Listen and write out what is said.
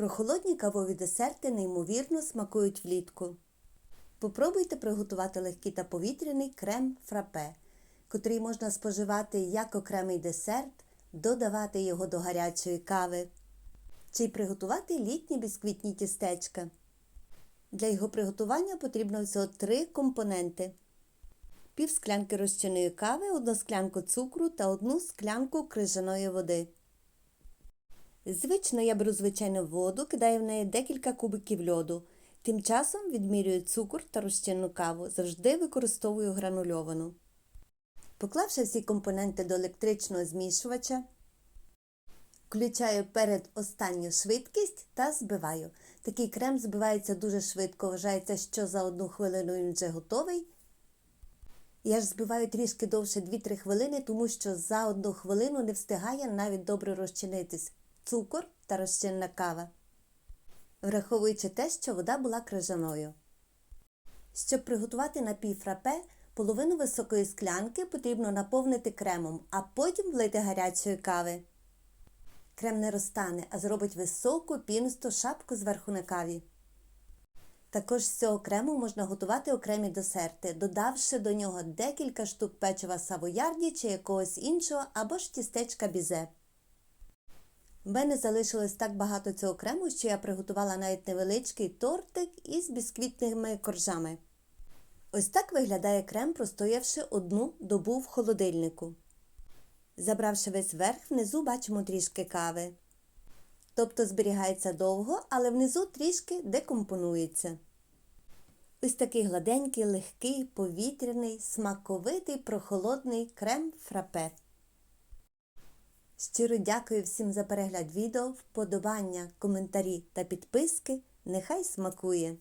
Прохолодні кавові десерти неймовірно смакують влітку. Попробуйте приготувати легкий та повітряний крем фрапе, котрий можна споживати як окремий десерт, додавати його до гарячої кави, чи приготувати літні бісквітні тістечка. Для його приготування потрібно всього три компоненти: пів склянки розчинної кави, одну склянку цукру та одну склянку крижаної води. Звично я беру звичайну воду, кидаю в неї декілька кубиків льоду. Тим часом відмірюю цукор та розчинну каву, завжди використовую гранульовану. Поклавши всі компоненти до електричного змішувача, включаю перед останню швидкість та збиваю. Такий крем збивається дуже швидко, вважається, що за одну хвилину він вже готовий. Я ж збиваю трішки довше 2-3 хвилини, тому що за одну хвилину не встигає навіть добре розчинитись цукор та розчинна кава, враховуючи те, що вода була крижаною. Щоб приготувати напій фрапе, половину високої склянки потрібно наповнити кремом, а потім влити гарячої кави. Крем не розтане, а зробить високу пінисту шапку зверху на каві. Також з цього крему можна готувати окремі десерти, додавши до нього декілька штук печива савоярді чи якогось іншого або ж тістечка бізе. В мене залишилось так багато цього крему, що я приготувала навіть невеличкий тортик із бісквітними коржами. Ось так виглядає крем, простоявши одну добу в холодильнику. Забравши весь верх, внизу бачимо трішки кави. Тобто зберігається довго, але внизу трішки декомпонується. Ось такий гладенький, легкий, повітряний, смаковитий, прохолодний крем фрапе. Щиро дякую всім за перегляд відео, вподобання, коментарі та підписки. Нехай смакує!